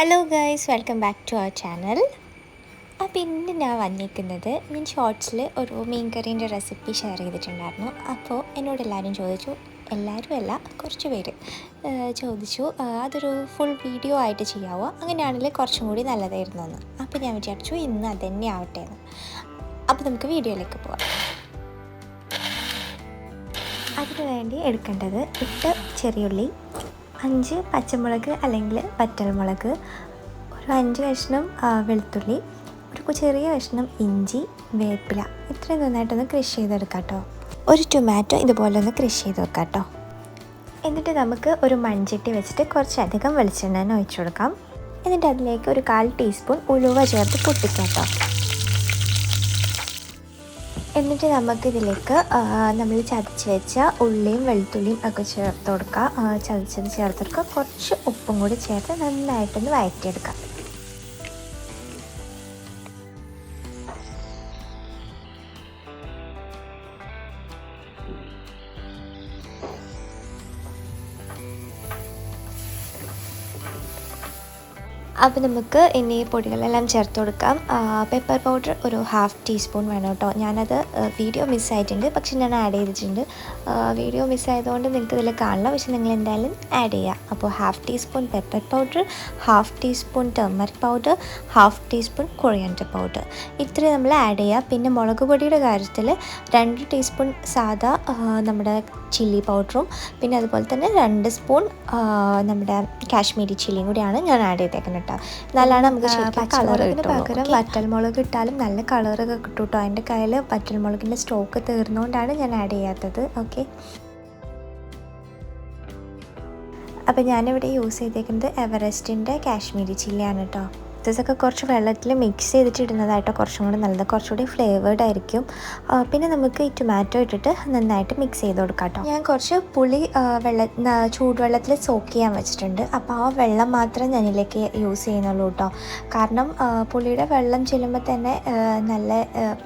Hello guys welcome back to our channel അപ്പോൾ ഇന്ന് ഞാൻ വന്നിരിക്കുന്നത് ഞാൻ ഷോർട്സിൽ ഒരു മീൻ കറീന്റെ റെസിപ്പി ഷെയർ ചെയ്തിട്ടുണ്ടായിരുന്നു. അപ്പോൾ എന്നോട് എല്ലാവരും ചോദിച്ചു എല്ലാവരും അല്ല കുറച്ച് പേര്. ചോദിച്ചു അതൊരു ഫുൾ വീഡിയോ ആയിട്ട് ചെയ്യാവോ? അങ്ങനെയാണെങ്കിൽ കുറച്ചും കൂടി നല്ലതായിരുന്നു എന്ന്. അപ്പോൾ ഞാൻ വിചാരിച്ചു ഇന്ന് അതന്നെ ആവട്ടെ എന്ന്. അപ്പോൾ നമുക്ക് വീഡിയോയിലേക്ക് പോവാം. അതിനു വേണ്ടി എടുക്കേണ്ടത് എട്ട് ചെറിയുള്ളി അഞ്ച് പച്ചമുളക് അല്ലെങ്കിൽ വറ്റൽമുളക് ഒരു അഞ്ച് കഷ്ണം വെളുത്തുള്ളി ഒരു ചെറിയ കഷ്ണം ഇഞ്ചി വേപ്പില. ഇത്രയും നന്നായിട്ടൊന്ന് കൃഷി ചെയ്തെടുക്കാം കേട്ടോ ഒരു ടൊമാറ്റോ ഇതുപോലെ ഒന്ന് കൃഷി ചെയ്ത് വെക്കാം കേട്ടോ എന്നിട്ട് നമുക്ക് ഒരു മൺചട്ടി വെച്ചിട്ട് കുറച്ചധികം വെളിച്ചെണ്ണ ഒഴിച്ചു കൊടുക്കാം. എന്നിട്ട് അതിലേക്ക് ഒരു കാൽ ടീസ്പൂൺ ഉലുവ ചേർത്ത് പൊട്ടിക്കാം കേട്ടോ എന്നിട്ട് നമുക്കിതിലേക്ക് നമ്മൾ ചതച്ച് വെച്ച ഉള്ളിയും വെളുത്തുള്ളിയും ഒക്കെ ചേർത്ത് കൊടുക്കുക ചതച്ചത് ചേർത്ത് കൊടുക്കുക കുറച്ച് ഉപ്പും കൂടി ചേർത്ത് നന്നായിട്ടൊന്ന് വഴറ്റിയെടുക്കാം അപ്പോൾ നമുക്ക് ഇനി പൊടികളെല്ലാം ചേർത്ത് കൊടുക്കാം. പെപ്പർ പൗഡർ ഒരു ഹാഫ് ടീസ്പൂൺ വേണം കേട്ടോ. ഞാനത് വീഡിയോ മിസ്സായിട്ടുണ്ട് പക്ഷെ ഞാൻ ആഡ് ചെയ്തിട്ടുണ്ട്. വീഡിയോ മിസ്സായതുകൊണ്ട് നിങ്ങൾക്ക് ഇതിൽ കാണണം. പക്ഷെ നിങ്ങൾ എന്തായാലും ആഡ് ചെയ്യുക അപ്പോൾ half teaspoon pepper powder half teaspoon turmeric powder half teaspoon coriander powder ഇത്രയും നമ്മൾ ആഡ് ചെയ്യുക പിന്നെ മുളക് പൊടിയുടെ കാര്യത്തിൽ രണ്ട് ടീസ്പൂൺ ആ, നമ്മുടെ ചില്ലി പൗഡറും പിന്നെ അതുപോലെ തന്നെ രണ്ട് സ്പൂൺ നമ്മുടെ കാശ്മീരി ചില്ലിയും കൂടിയാണ് ഞാൻ ആഡ് ചെയ്തേക്കുന്നത് കേട്ടോ. നല്ലതാണ് നമുക്ക് കളർ പകരം വറ്റൽമുളക് ഇട്ടാലും നല്ല കളറൊക്കെ കിട്ടും കേട്ടോ എന്റെ കയ്യിൽ വറ്റൽമുളകിന്റെ സ്റ്റോക്ക് തീർന്നുകൊണ്ടാണ് ഞാൻ ആഡ് ചെയ്യാത്തത്. ഓക്കെ അപ്പോൾ ഞാനിവിടെ യൂസ് ചെയ്തേക്കുന്നത് എവറസ്റ്റിന്റെ കാശ്മീരി ചില്ലിയാണ് കേട്ടോ ഇതൊക്കെ കുറച്ച് വെള്ളത്തിൽ മിക്സ് ചെയ്തിട്ട് ഇടുന്നതായിട്ടോ കുറച്ചും കൂടി നല്ലത്. കുറച്ചുകൂടി ഫ്ലേവേർഡ് ആയിരിക്കും. പിന്നെ നമുക്ക് ഈ ടൊമാറ്റോ ഇട്ടിട്ട് നന്നായിട്ട് മിക്സ് ചെയ്ത് കൊടുക്കാം കേട്ടോ ഞാൻ കുറച്ച് പുളി വെള്ള ചൂടുവെള്ളത്തിൽ സോക്ക് ചെയ്യാൻ വെച്ചിട്ടുണ്ട്. അപ്പോൾ ആ വെള്ളം മാത്രമേ ഞാനിലേക്ക് യൂസ് ചെയ്യുന്നുള്ളൂ കേട്ടോ കാരണം പുളിയുടെ വെള്ളം ചെല്ലുമ്പോൾ തന്നെ നല്ല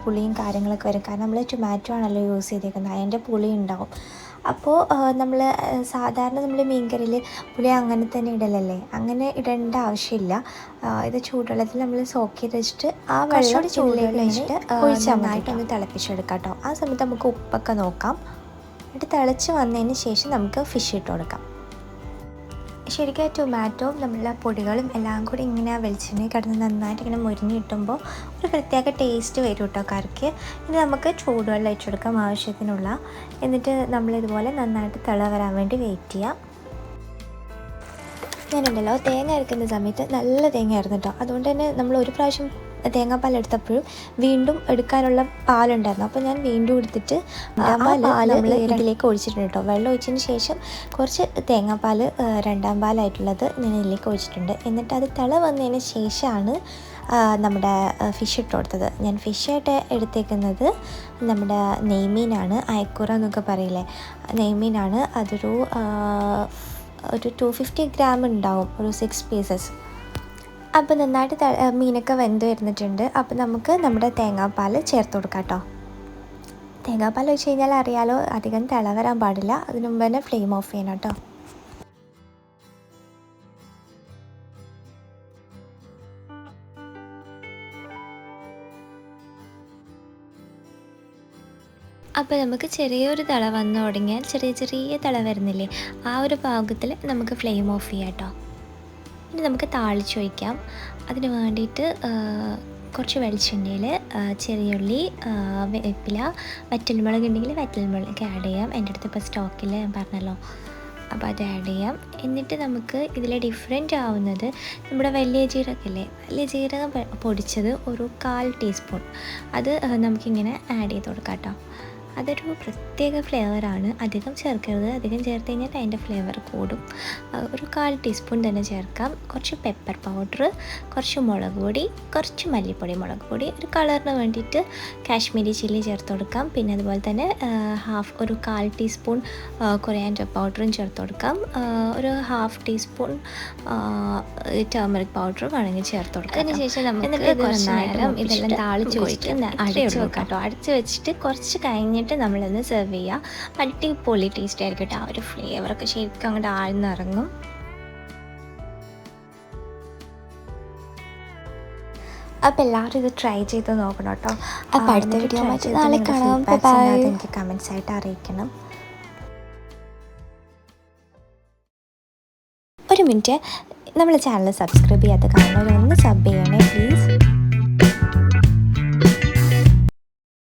പുളിയും കാര്യങ്ങളൊക്കെ വരും. കാരണം നമ്മൾ ടൊമാറ്റോ ആണല്ലോ യൂസ് ചെയ്തേക്കുന്നത്. അതിന്റെ പുളി ഉണ്ടാവും. അപ്പോൾ നമ്മൾ സാധാരണ നമ്മൾ മീൻകറിയിൽ പുളി അങ്ങനെ തന്നെ ഇടലല്ലേ? അങ്ങനെ ഇടേണ്ട ആവശ്യമില്ല. ഇത് ചൂടുവെള്ളത്തിൽ നമ്മൾ സോക്ക് ചെയ്ത് വെച്ചിട്ട് ആ വെള്ളം ചൂടുവെള്ളം വെച്ചിട്ട് നന്നായിട്ടൊന്ന് തിളപ്പിച്ചെടുക്കാം കേട്ടോ. ആ സമയത്ത് നമുക്ക് ഉപ്പൊക്കെ നോക്കാം. എന്നിട്ട് തിളച്ച് വന്നതിന് ശേഷം നമുക്ക് ഫിഷ് ഇട്ട് കൊടുക്കാം. ശരിക്കും ടൊമാറ്റോവും നമ്മളുടെ പൊടികളും എല്ലാം കൂടി ഇങ്ങനെ വെളിച്ചെണ്ണയിൽ കിടന്ന് നന്നായിട്ട് ഇങ്ങനെ മുരിഞ്ഞ് കിട്ടുമ്പോൾ ഒരു പ്രത്യേക ടേസ്റ്റ് വരും കേട്ടോ കറിക്ക് ഇനി നമുക്ക് ചൂടുവെള്ളം കൊടുക്കാം ആവശ്യത്തിനുള്ള. എന്നിട്ട് നമ്മളിതുപോലെ നന്നായിട്ട് തിള വരാൻ വേണ്ടി വെയിറ്റ് ചെയ്യാം. ഞാനുണ്ടല്ലോ തേങ്ങ അരക്കുന്ന സമയത്ത് നല്ല തേങ്ങ ആയിരുന്നു കേട്ടോ അതുകൊണ്ട് തന്നെ നമ്മൾ ഒരു പ്രാവശ്യം തേങ്ങാപ്പാൽ എടുത്തപ്പോഴും വീണ്ടും എടുക്കാനുള്ള പാലുണ്ടായിരുന്നു. അപ്പോൾ ഞാൻ വീണ്ടും എടുത്തിട്ട് പാൽ നമ്മൾ ഇതിലേക്ക് ഒഴിച്ചിട്ടുണ്ട് കേട്ടോ വെള്ളം ഒഴിച്ചതിന് ശേഷം കുറച്ച് തേങ്ങാപ്പാൽ രണ്ടാം പാലായിട്ടുള്ളത് ഞാൻ ഇതിലേക്ക് ഒഴിച്ചിട്ടുണ്ട്. എന്നിട്ട് അത് തിള വന്നതിന് ശേഷമാണ് നമ്മുടെ ഫിഷ് ഇട്ട് കൊടുത്തത്. ഞാൻ ഫിഷായിട്ട് എടുത്തേക്കുന്നത് നമ്മുടെ നെയ്മീനാണ്. അയക്കുറ എന്നൊക്കെ പറയില്ലേ? നെയ്മീനാണ്. അതൊരു ഒരു ടു ഫിഫ്റ്റി ഗ്രാം ഉണ്ടാവും ഒരു സിക്സ് പീസസ് അപ്പോൾ നന്നായിട്ട് മീനൊക്കെ വെന്ത് വരുന്നിട്ടുണ്ട്. അപ്പോൾ നമുക്ക് നമ്മുടെ തേങ്ങാപ്പാൽ ചേർത്ത് കൊടുക്കാം കേട്ടോ. തേങ്ങാപ്പാൽ വെച്ച് കഴിഞ്ഞാൽ അറിയാലോ അധികം തിള വരാൻ പാടില്ല. അതിന് മുമ്പ് തന്നെ ഫ്ലെയിം ഓഫ് ചെയ്യണം കേട്ടോ. അപ്പോൾ നമുക്ക് ചെറിയൊരു തള വന്നു തുടങ്ങിയാൽ ചെറിയ ചെറിയ തള വരുന്നില്ലേ? ആ ഒരു പാകത്തിൽ നമുക്ക് ഫ്ലെയിം ഓഫ് ചെയ്യാം കേട്ടോ. ഇനി നമുക്ക് താളിച്ച് വയ്ക്കാം അതിന് വേണ്ടിയിട്ട് കുറച്ച് വെളിച്ചെണ്ണയിൽ ചെറിയുള്ളി വേപ്പില വറ്റൽമുളക് ഉണ്ടെങ്കിൽ വറ്റൽമുളക് ആഡ് ചെയ്യാം. എന്റെ അടുത്ത് ഇപ്പോൾ സ്റ്റോക്കിൽ പറഞ്ഞല്ലോ. അപ്പോൾ അത് ആഡ് ചെയ്യാം. എന്നിട്ട് നമുക്ക് ഇതിൽ ഡിഫറെന്റ് ആവുന്നത് നമ്മുടെ വലിയ ജീരകമില്ലേ വലിയ ജീരകം പൊടിച്ചത് ഒരു കാൽ ടീസ്പൂൺ അത് നമുക്കിങ്ങനെ ആഡ് ചെയ്ത് കൊടുക്കാം കേട്ടോ. അതൊരു പ്രത്യേക ഫ്ലേവറാണ്. അധികം ചേർക്കരുത്. അധികം ചേർത്ത് കഴിഞ്ഞാൽ അതിന്റെ ഫ്ലേവർ കൂടും. ഒരു കാൽ ടീസ്പൂൺ തന്നെ ചേർക്കാം. കുറച്ച് പെപ്പർ പൗഡർ കുറച്ച് മുളക് പൊടി കുറച്ച് മല്ലിപ്പൊടി മുളക് പൊടി ഒരു കളറിന് വേണ്ടിയിട്ട് കാശ്മീരി ചില്ലി ചേർത്ത് കൊടുക്കാം. പിന്നെ അതുപോലെ തന്നെ ഹാഫ് ഒരു കാൽ ടീസ്പൂൺ കൊറിയാൻഡർ പൗഡറും ചേർത്ത് കൊടുക്കാം. ഒരു ഹാഫ് ടീസ്പൂൺ ടേമറിക് പൗഡറും വേണമെങ്കിൽ ചേർത്ത് കൊടുക്കാം അതിനുശേഷം നമുക്ക് കുറച്ച് നേരം ഇതെല്ലാം താളിച്ച് വെച്ചിട്ട് അടിച്ച് വെക്കാം കേട്ടോ. അടിച്ച് വെച്ചിട്ട് കുറച്ച് കഴിഞ്ഞിട്ട് നമ്മളൊന്ന് സെർവ് ചെയ്യുക അടിപൊളി ടേസ്റ്റ് ആയിരിക്കും കേട്ടോ ആ ഒരു ഫ്ലേവറൊക്കെ ശരിക്കും അങ്ങോട്ട് ആഴ്ന്നിറങ്ങും. അപ്പോൾ എല്ലാവരും ഇത് ട്രൈ ചെയ്ത് നോക്കണം കേട്ടോ അപ്പോൾ അടുത്ത വീഡിയോ ആയിട്ട് നാളെ കാണാം. എനിക്ക് കമൻസ് ആയിട്ട് അറിയിക്കണം. ഒരു മിനിറ്റ് നമ്മൾ ചാനൽ സബ്സ്ക്രൈബ് ചെയ്യാത്ത ഒന്ന് സബ് ചെയ്യണേ പ്ലീസ്